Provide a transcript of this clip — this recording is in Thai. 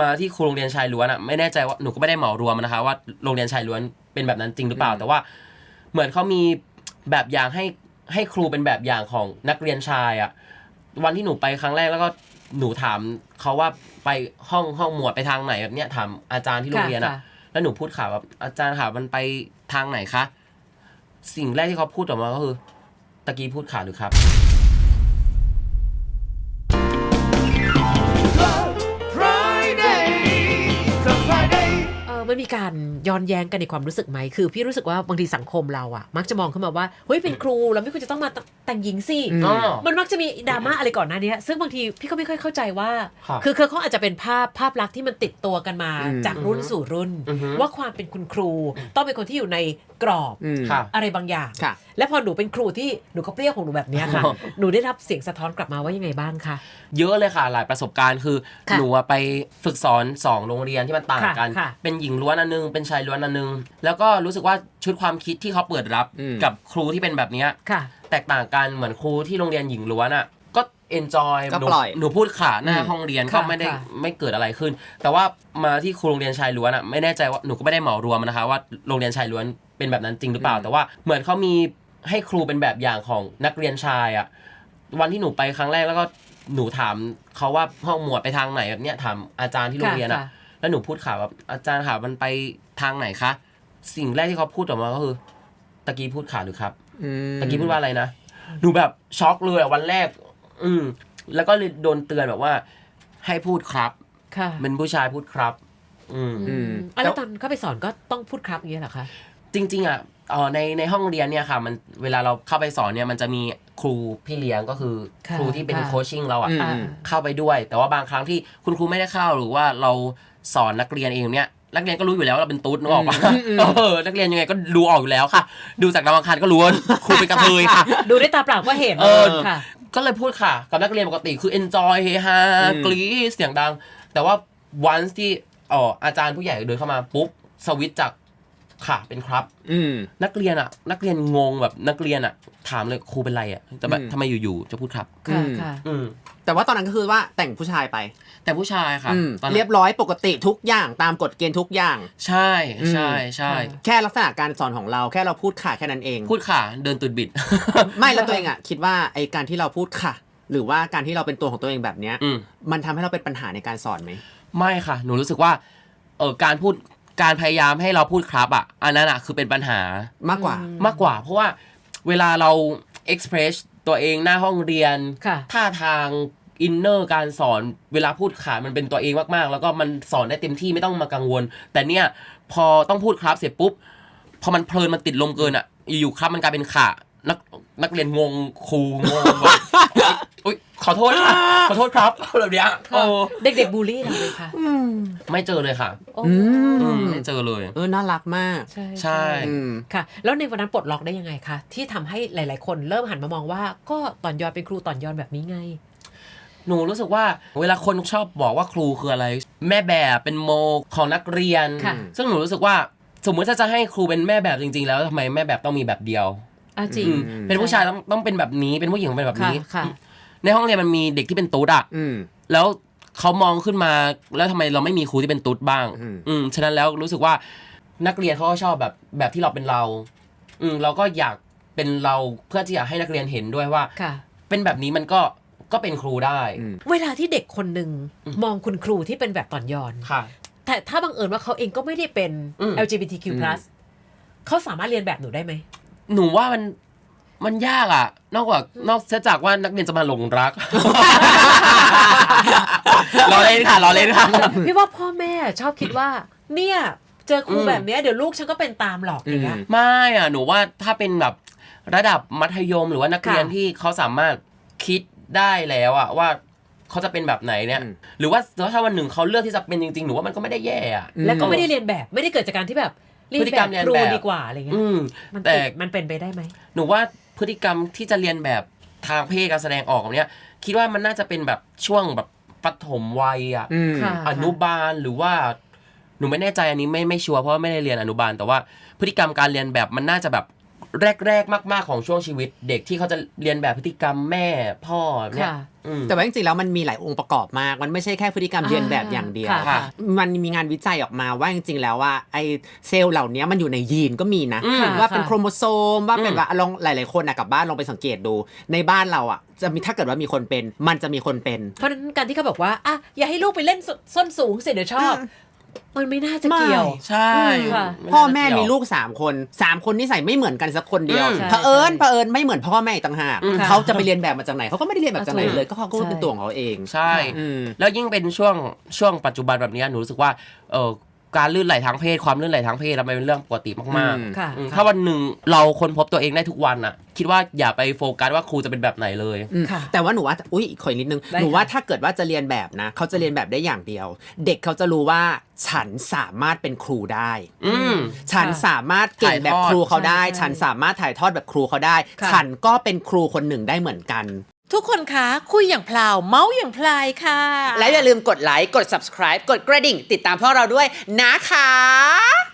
มาที่ครูโรงเรียนชายล้วนอะไม่แน่ใจว่าหนูก็ไม่ได้เหมารวมนะคะว่าโรงเรียนชายล้วนเป็นแบบนั้นจริงหรือเปล่า แต่ว่าเหมือนเขามีแบบอย่างให้ให้ครูเป็นแบบอย่างของนักเรียนชายอะวันที่หนูไปครั้งแรกแล้วก็หนูถามเขาว่าไปห้องห้องหมวดไปทางไหนแบบเนี้ยถามอาจารย์ที่โรงเรียนอะ ค่ะ แล้วหนูพูดข่าวแบบอาจารย์ค่ะมันไปทางไหนคะ สิ่งแรกที่เขาพูดออกมาก็คือ ตะกี้พูดขาหรือครับ มันมีการย้อนแย้งกันในความรู้สึกไหมคือ พี่รู้สึกว่าบางทีสังคมเราอะมักจะมองขึ้นมาว่าเฮ้ยเป็นครูเราไม่ควรจะต้องมาแต่งหญิงสิอืมอ๋อ มันมักจะมีดราม่าอะไรก่อนหน้านี้ซึ่งบางทีพี่ก็ไม่ค่อยเข้าใจว่า ครับ คือคือเขาอาจจะเป็นภาพภาพลักษณ์ที่มันติดตัวกันมาอืมจากรุ่นสู่รุ่น อือฮึ ว่าความเป็นคุณครูต้องเป็นคนที่อยู่ในกรอบอืมค่ะอะไรบางอย่าง ค่ะ และพอหนูเป็นครูที่หนูก็เปรี้ยวของหนูแบบเนี้ยค่ะอ๋อหนูได้รับเสียงสะท้อนกลับมาว่ายังไงบ้างคะ เยอะเลยค่ะ หลายประสบการณ์คือ ค่ะหนูอะไปฝึกสอนสองโรงเรียนที่มันต่างกัน ค่ะค่ะเป็นหญิงล้วนอันนึงเป็นชายล้วนอันนึง แล้วก็รู้สึกว่าชุดความคิดที่เขาเปิดรับอืม กับครูที่เป็นแบบเนี้ยค่ะ แตกต่างกันเหมือนครูที่โรงเรียนหญิงล้วนอะก็เอนจอยก็หนูปล่อย หนูพูดขาหน้าอืมห้องเรียนค่ะก็ไม่ได้ค่ะ ไม่เกิดอะไรขึ้น แต่ว่ามาที่ครูโรงเรียนชายล้วนอะไม่แน่ใจว่าหนูก็ไม่ได้เหมารวมนะคะว่าโรงเรียนชายล้วนเป็นแบบนั้นจริงหรือเปล่า แต่ว่าเหมือนเขามีให้ครูเป็นแบบอย่างของนักเรียนชายอะ วันที่หนูไปครั้งแรกแล้วก็หนูถามเขาว่าห้องหมวดไปทางไหนแบบเนี้ยถามอาจารย์ที่โรงเรียนอะ ค่ะ แล้วหนูพูดข่าวแบบอาจารย์ค่ะมันไปทางไหนคะ สิ่งแรกที่เขาพูดออกมาก็คือ ตะกี้พูดขาหรือครับอืมตะกี้พูดว่าอะไรนะ หนูแบบช็อกเลยอะวันแรก อืม แล้วก็เลยโดนเตือนแบบว่า ให้พูดครับ ค่ะ เป็นผู้ชายพูดครับ อืมอืมอะแล้วตอนเข้าไปสอนก็ต้องพูดครับอย่างเงี้ยเหรอคะ จริง ๆ อะเอ่อในในห้องเรียนเนี่ยค่ะ มันเวลาเราเข้าไปสอนเนี่ยมันจะมีครูพี่เลี้ยงก็คือ ค่ะครูที่เป็นค่ะ โคชชิ่งเราอะอืมอ่าเข้าไปด้วย แต่ว่าบางครั้งที่คุณครูไม่ได้เข้าหรือว่าเรา สอนนักเรียนเองเนี่ยนักเรียนก็รู้อยู่แล้วว่าเราเป็นตุ๊ดนึกออกปะอืมอืมเออนักเรียนยังไงก็ดูออกอยู่แล้วค่ะ ดูจากดาวอังคารก็รู้ว่าครูเป็นกระเทยค่ะ ดูด้วยตาเปล่าก็เห็นเออค่ะก็เลยพูดค่ะ กับนักเรียนปกติคือ enjoy เฮฮาอืมกรี๊ดเสียงดัง แต่ว่า once ที่อ๋ออาจารย์ผู้ใหญ่เดินเข้ามาปุ๊บสวิตช์จาก ค่ะเป็นครับ อืม นักเรียนอะ นักเรียนงงแบบนักเรียนอะ ถามเลยครูเป็นไรอะแต่แบบอืม ทำไมอยู่ๆจะพูดครับ ค่ะอืมค่ะ อืม แต่ว่าตอนนั้นก็คือว่าแต่งผู้ชายไปแต่ผู้ชายค่ะอืมตอนนั้นเรียบร้อยปกติทุกอย่างตามกฎเกณฑ์ทุกอย่าง ใช่ใช่ใช่อืมแค่ลักษณะการสอนของเราแค่เราพูดค่ะแค่นั้นเอง พูดค่ะเดินตุดบิด ไม่แล้วตัวเองอะ คิดว่าไอการที่เราพูดค่ะ หรือว่าการที่เราเป็นตัวของตัวเองแบบเนี้ยอืม มันทำให้เราเป็นปัญหาในการสอนไหม ไม่ค่ะ หนูรู้สึกว่า เออการพูด การพยายามให้เราพูดครับอะอันนั้นอะคือเป็นปัญหามากกว่าอืมากกว่า เพราะว่าเวลาเรา express ตัวเองหน้าห้องเรียนค่ะ ท่าทางอินเนอร์การสอนเวลาพูดขามันเป็นตัวเองมากๆ แล้วก็มันสอนได้เต็มที่ไม่ต้องมากังวล แต่เนี่ยพอต้องพูดครับเสร็จปุ๊บพอมันเพลินมันติดลมเกินอะอยู่ๆครับมันกลายเป็นขานักนักเรียนงงครูงงแบบ อุ๊ยขอโทษค่ะขอโทษครับแบบเนี้ยโอ้เด็กๆบูลลี่เราเลยค่ะ ไม่เจอเลยค่ะโอ้อืมอืมไม่เจอเลย เออน่ารักมาก ใช่ใช่อืมค่ะ แล้วในวันนั้นปลดล็อกได้ยังไงคะที่ทำให้หลาย ๆ คนเริ่มหันมามองว่า ก็ตอนยอนเป็นครูตอนยอนแบบนี้ไง หนูรู้สึกว่าเวลาคนชอบบอกว่าครูคืออะไร แม่แบบเป็นโมของนักเรียน ค่ะ ซึ่งหนูรู้สึกว่าสมมุติถ้าจะให้ครูเป็นแม่แบบจริง ๆ แล้วทำไมแม่แบบต้องมีแบบเดียว อะจริง อืม เป็นผู้ชายต้องต้องเป็นแบบนี้เป็นผู้หญิงเป็นแบบค่ะนี้ ค่ะ ในห้องเรียนมันมีเด็กที่เป็นตุ๊ดอะอืม แล้วเขามองขึ้นมา แล้วทำไมเราไม่มีครูที่เป็นตุ๊ดบ้าง อืม อืมฉะนั้นแล้วรู้สึกว่านักเรียนเขาก็ชอบแบบแบบที่เราเป็นเรา อืมเราก็อยากเป็นเราเพื่อที่จะให้นักเรียนเห็นด้วยว่า ค่ะ เป็นแบบนี้มันก็ก็เป็นครูได้อืม เวลาที่เด็กคนหนึ่งอืมมองคุณครูที่เป็นแบบตอนยอน ค่ะ แต่ถ้าบังเอิญว่าเขาเองก็ไม่ได้เป็น อืม LGBTQ+ อืมเขาสามารถเรียนแบบหนูได้ไหม หนูว่ามัน มันยากอะนอกจากนอกจากว่านักเรียนจะมาหลงรักรอเล่นค่ะรอเล่นค่ะ พี่ว่าพ่อแม่ชอบคิดว่า เนี่ย เจอครูอืมแบบเนี้ยเดี๋ยวลูกฉันก็เป็นตามหรอกอย่างเงี้ยอืมไม่อะหนูว่าถ้าเป็นแบบระดับมัธยมหรือว่านักเรียนค่ะที่เขาสามารถคิดได้แล้วอะว่าเขาจะเป็นแบบไหนเนี่ยอืมหรือว่าถ้าวันหนึ่งเขาเลือกที่จะเป็นจริงๆหนูว่ามันก็ไม่ได้แย่อะแล้วก็ไม่ได้เรียนแบบไม่ได้เกิดจากการที่แบบเรียนพฤติแบกรรบมเรียนครูแบบดีกว่าอะไรเงี้ยอืมมันแต่ติดมันเป็นไปได้ไหมหนูว่า พฤติกรรมที่จะเรียนแบบทางเพศการแสดงออกแบบเนี้ย คิดว่ามันน่าจะเป็นแบบช่วงแบบปฐมวัยอะอืม ค่ะ อนุบาลหรือว่า หนูไม่แน่ใจอันนี้ไม่ไม่ชัวร์เพราะว่าไม่ได้เรียนอนุบาล แต่ว่าพฤติกรรมการเรียนแบบมันน่าจะแบบ แรก ๆ มาก ๆ ของช่วงชีวิต เด็กที่เขาจะเรียนแบบพฤติกรรมแม่พ่อเนี่ยค่ะ อืม แต่ว่าจริงๆแล้วมันมีหลายองค์ประกอบมาก มันไม่ใช่แค่พฤติกรรมอ่าเรียนแบบอย่างเดียวค่ะค่ะ มันมีงานวิจัยออกมาว่าจริงๆแล้วว่าไอเซลล์เหล่านี้มันอยู่ในยีนก็มีนะ อืมว่าเป็นค่ะ โครโมโซมว่าเป็นอืม ว่าลองหลายๆคนอะกลับบ้านลองไปสังเกตดู ในบ้านเราอะจะมีถ้าเกิดว่ามีคนเป็น มันจะมีคนเป็น เพราะฉะนั้นการที่เขาบอกว่าอะอย่าให้ลูกไปเล่นสส้นสูงสิเดี๋ยวชอบ มันไม่น่าจะเกี่ยวไม่ใช่อืมค่ะพ่อแม่มีลูก3คน3คนนิสัยไม่เหมือนกันสักคนเดียวอืมเผอิญใช่เผอิญไม่เหมือนพ่อแม่อีกต่างหากอืมเขาจะไปเรียนแบบมาจากไหนเขาก็ไม่ได้เรียนแบบจากไหนถูกเลยก็เขาก็เป็นตัวของเขาเอง ใช่อืมแล้วยิ่งเป็นช่วงช่วงปัจจุบันแบบเนี้ยหนูรู้สึกว่าเออ การลื่นไหลทางเพศความลื่นไหลทางเพศมันเป็นเรื่องปกติมากอืมค่ะ ๆอืมถ้าวันหนึ่งเราค้นพบตัวเองได้ทุกวันอะคิดว่าอย่าไปโฟกัสว่าครูจะเป็นแบบไหนเลย อืมค่ะแต่ว่าหนูว่าอุ้ยขออีกนิดนึงได้หนูว่าค่ะถ้าเกิดว่าจะเรียนแบบนะเขาจะเรียนแบบได้อย่างเดียว เด็กเขาจะรู้ว่าฉันสามารถเป็นครูได้ อืม ฉันสามารถเก่งแบบครูเขาได้ใช่ใช่ฉันสามารถถ่ายทอดแบบครูเขาได้ ค่ะ ฉันก็เป็นครูคนหนึ่งได้เหมือนกัน ทุกคนคะคุยอย่างพลาว เมาส์อย่างพลายค่ะ และอย่าลืมกดไลค์ กด subscribe กดกระดิ่ง ติดตามพวกเราด้วยนะคะ